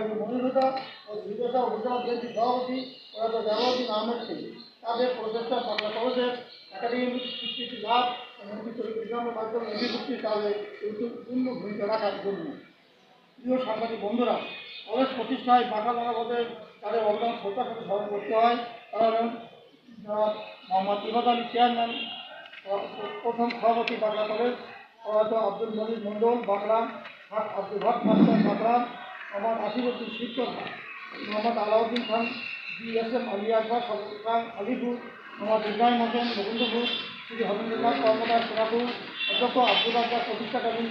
আলী মনিরুদা ও বিদেশা উপজেলা বিএনপি সভাপতি প্রয়াত জালাউদ্দিন আহমেদ সিং তাদের প্রচেষ্টা বাংলা কলেজের একাডেমিক স্বীকৃতি লাভ নীতি পরিচালনার মাধ্যমে কাজে ভূমিকা রাখার জন্য। প্রিয় সাংবাদিক বন্ধুরা, কলেজ প্রতিষ্ঠায় বাঁকা মানবদের তাদের অবদান শ্রদ্ধার সাথে স্মরণ করতে হয়। কারণ মোহাম্মদ ইবাদ আলী চেয়ারম্যান, প্রথম সভাপতি বাংলা কলেজ আব্দুল মজিদ মণ্ডল, বাংলা আব্দুল হক, মাস্টার বাংলা মোহাম্মদ আসিরুদ্দিন শিক্ষক Mohammad Alauddin Khan B S M Ali Akbar Sabuj Khan Alipur Mohammad Ibrahim Hossain Gobindapur Shri হবিন্দুল্লাহ কর্মদার Sonapur অধ্যক্ষ আব্দুল আব্বাস প্রতিষ্ঠাকালীন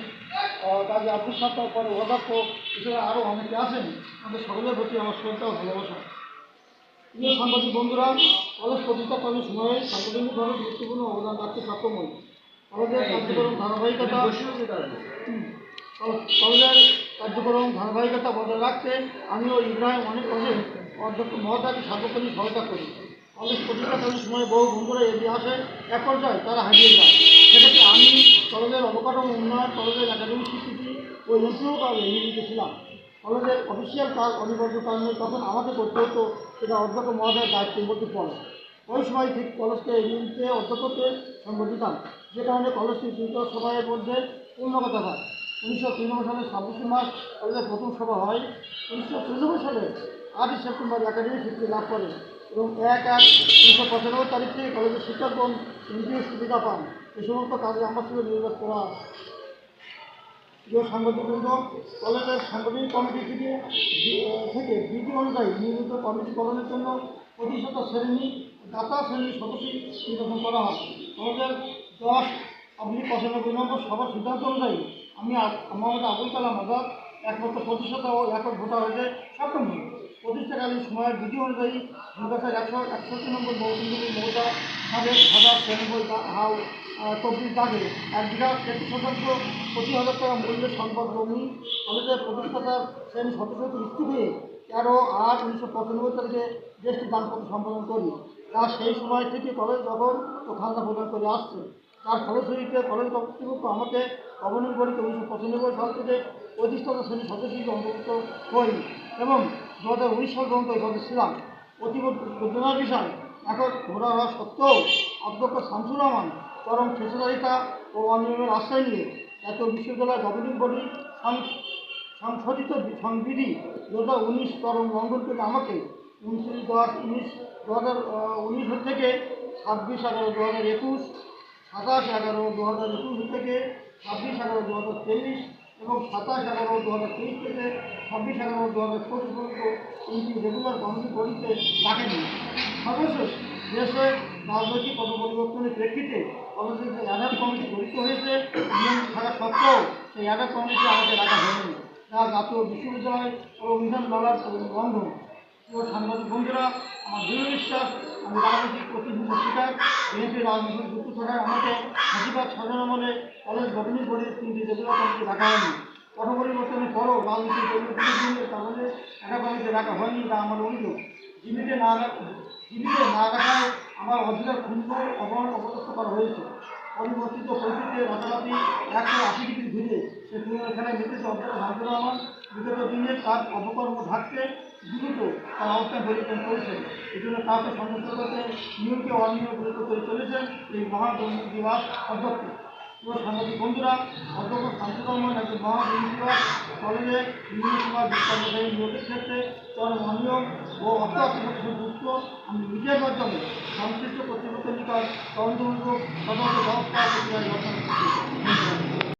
কাজী আব্দুল সত্তার পরে অধ্যক্ষ এছাড়া আরও অনেকে আছেন। আমাদের সকলের প্রতি আমার শ্রদ্ধা ও ভালোবাসা। প্রিয় সাংবাদিক বন্ধুরা কলেজ প্রতিষ্ঠাকালীন সময়ে সাংগঠনিকভাবে গুরুত্বপূর্ণ অবদান রাখতে সক্ষম হই। কলেজের কার্যক্রম ধারাবাহিকতা কলেজের কার্যক্রম ধারাবাহিকতা বজায় রাখতে আমিও ইব্রাহিম অনেক অনেক অধ্যক্ষ মহোদয়কে সার্বক্ষণিক সহায়তা করি। কলেজ প্রতিষ্ঠাকালীন সময়ে বহু বন্ধুরা এগিয়ে আসে এক পর্যায়ে তারা হারিয়ে যায়। সেক্ষেত্রে আমি কলেজের অবকাঠামো উন্নয়ন, কলেজের একাডেমিক স্বীকৃতি ও এমপিও কাজে নিয়োজিত ছিলাম কলেজের অফিসিয়াল কাজ অনিবার্য কারণে তখন আমাকে করতে হতো সেটা অধ্যক্ষ মহোদয়ের দায়িত্বের মধ্যে পড়ে ওই সময় ঠিক কলেজকে এগিয়ে নিতে অধ্যক্ষকে সঙ্গ দিতাম যে কারণে কলেজটি দ্রুত সভায়ের মধ্যে পূর্ণগত হয় উনিশশো তিরানব্বই সালে ছাব্বিশে মার্চ কলেজের প্রথম সভা হয়। উনিশশো তিরানব্বই সালে আটই সেপ্টেম্বর একাডেমি স্বীকৃতি লাভ করে এবং এক এক উনিশশো পঁচানব্বই তারিখ থেকে কলেজের শিক্ষকগণ এনজিও সুবিধা পান। এই সমস্ত কাজে আমার সঙ্গে নির্বাচ করা প্রিয় সাংবাদিকবৃন্দ, কলেজের সাংগঠনিক কমিটি থেকে থেকে বিধি অনুযায়ী নিয়মিত কমিটি গঠনের জন্য প্রতিশত শ্রেণি, দাতা শ্রেণির সদস্য নির্বাচন করা হয়। কলেজের দশ অব্লিক পঁচানব্বই নম্বর সভার সিদ্ধান্ত অনুযায়ী আমি মোহাম্মদ আবুল কালাম আজাদ একমাত্র প্রতিশত ও একক ভোটার হতে সক্ষম হই প্রতিষ্ঠাকালীন সময়ের বিধি অনুযায়ী নির্বাচনের একশো একষট্টি নম্বর মৌসুমী মৌজা সাবেক হাজার ছিয়ানব্বই হাউ চব্বিশ দাগে এক বিঘা তেত্রিশ শতাংশ প্রতি হাজার টাকা মূল্যের সম্পদ জমি কলেজের প্রতিষ্ঠাতার শ্রেণি সদস্য মৃত্যু হয়ে তেরো আট উনিশশো পঁচানব্বই তারিখে দেশটি দানপত্র সম্পাদন করি তা সেই সময় থেকে কলেজ দখল ও খাজনা প্রদান করে আসছে। তার ফলশ্রুতিতে কলেজ কর্তৃপক্ষ আমাকে গভর্নিং বডিতে উনিশশো পঁচানব্বই সাল থেকে প্রতিষ্ঠাতা শ্রেণি সদস্য হিসেবে অন্তর্ভুক্ত হই এবং দু হাজার উনিশ সাল পর্যন্ত এই পদে ছিলাম। অতীব বেদনার বিষয় এখন ঘোরা হওয়া সত্ত্বেও অধ্যক্ষ শামসুর রহমান চরম পেশাদারিতা ও অনিয়মের আশ্রয় নিয়ে জাতীয় বিশ্ববিদ্যালয় গভর্নিং বডি সংশোধিত সংবিধি দু হাজার উনিশ চরম লঙ্ঘন করে আমাকে উনত্রিশ দশ উনিশ দু হাজার উনিশ থেকে ছাব্বিশ এগারো দু হাজার একুশ সাতাশ এগারো দু হাজার একুশ থেকে ছাব্বিশ এগারো দু হাজার তেইশ এবং সাতাশ এগারো দু হাজার তেইশ থেকে ছাব্বিশ এগারো দু হাজার চব্বিশ পর্যন্ত তিনটি রেগুলার কমিটি বডিতে রাখেনি সর্বশেষ দেশে রাজনৈতিক পদ পরিবর্তনের প্রেক্ষিতে কলেজের যে অ্যাডাপ কমিটি গঠিত হয়েছে, নিয়ম থাকা সত্ত্বেও সেই অ্যাডাপ কমিটি আমাকে রাখা হয়নি। যা জাতীয় বিশ্ববিদ্যালয় ও অভিধান মালার লঙ্ঘন প্রিয় সাংবাদিক বন্ধুরা, আমার দৃঢ় বিশ্বাস, আমি রাজনৈতিক প্রতিনিধি শিকার, বিএনপি রাজনীতি যুক্ত থাকায় আমাকে হাসিবাদ সাজানো আমলে কলেজ গঠনিক বোর্ডের তিনটি রেগুলার কমিটি রাখা হয়নি। পট পরিবর্তনের পরও রাজনীতির পরিবর্তনের কারণে একটা কমিটি রাখা হয়নি তা আমার অভিযোগ। জীবিতে না জীবিতে না রাখায় আমার অধিকার ক্ষুণ্ণ অবমান অপদস্থ করা হয়েছে। পরিবর্তিত পরিস্থিতিতে রাতারাতি একশো আশি ডিগ্রি ঘুরে সে পুরনো খেলায় মেতেছে অধ্যক্ষ হাজুর রহমান। বিগত দিনে তার অপকর্ম ঢাকতে দ্রুত তারা অবস্থান পরিবর্তন করেছেন এই জন্য তাকে সন্তুষ্ট করতে নিয়োগকে অনিয়ম গুরুত্ব করে চলেছেন এই মহাগণিক দিবস অধ্যক্ষ। এবং সাংবাদিক বন্ধুরা, অধ্যক্ষ শান্তিকর্মণ একজন মহাগণিক দিবস কলেজে বিভিন্ন সভা বিশ্ববিদ্যালয় নিয়োগের ক্ষেত্রে চরম অনিয়ম ও অত্যাচার যুক্ত আমি নিজের মাধ্যমে সংশ্লিষ্ট কর্তৃপক্ষের নিকট তদন্তপূর্বক তদন্ত ব্যবস্থা প্রক্রিয়া গ্রহণ করছি